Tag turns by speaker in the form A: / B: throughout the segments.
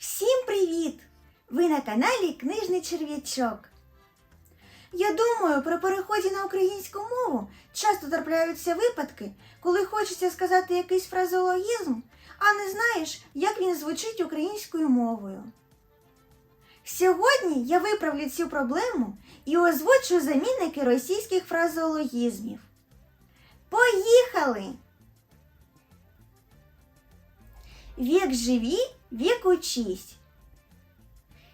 A: Всім привіт! Ви на каналі Книжний Черв'ячок. Я думаю, при переході на українську мову часто трапляються випадки, коли хочеться сказати якийсь фразеологізм, а не знаєш, як він звучить українською мовою. Сьогодні я виправлю цю проблему і озвучу замінники російських фразеологізмів. Поїхали! Вік живі, вік учись.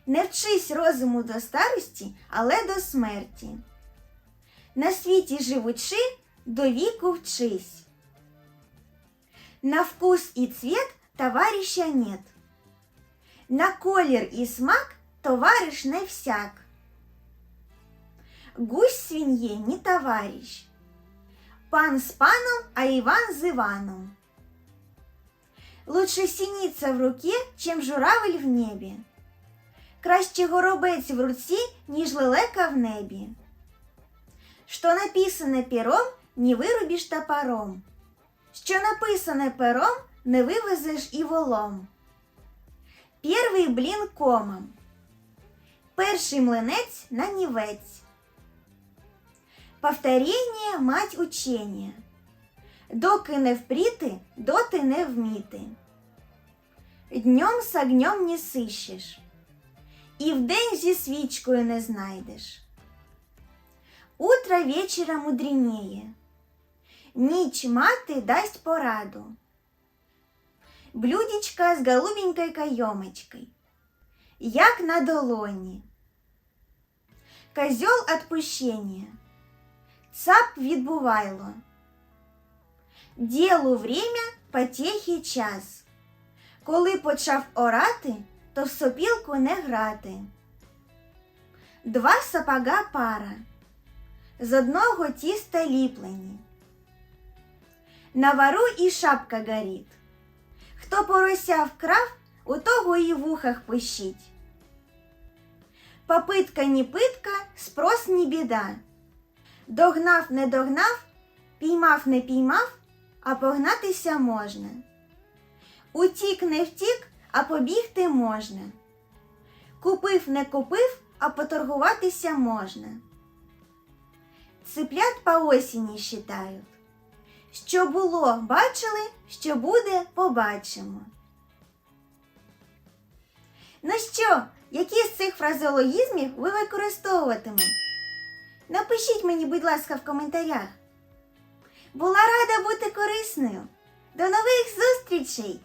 A: Не вчись розуму до старості, але до смерті. На світі живучи, до віку вчись. На вкус і цвет товарища нет. На колір і смак товариш не всяк. Гусь свинье не товарищ. Пан с паном, а Иван с Иваном. Лучше сініця в руці, чим журавель в небі. Краще горобець в руці, ніж лелека в небі. Що написане пером, не вирубіш топором. Що написане пером, не вивезеш і волом. Перший блін комом. Перший млинець на нівець. Повторення мать учення. Доки не впріти, доти не вміти. Днем с огнем не сищеш, і вдень зі свічкою не знайдеш. Утро вечера мудренее, ніч мати дасть пораду. Блюдечка з голубенькой кайомочкой, як на долоні. Козьол отпущення, цап відбувайло. Ділу время, потехи час. Коли почав орати, то в сопілку не грати. Два сапога пара, з одного тіста ліплені. На вару і шапка горить. Хто порося вкрав, у того і в ухах пищить. Попитка ні питка, спрос ні біда. Догнав не догнав, піймав не піймав, а погнатися можна. Утік не втік, а побігти можна. Купив не купив, а поторгуватися можна. Цыплят по осені считають. Що було, бачили, що буде, побачимо. Ну що, які з цих фразеологізмів ви використовуватиме? Напишіть мені, будь ласка, в коментарях. Була рада корисною. До нових зустрічей!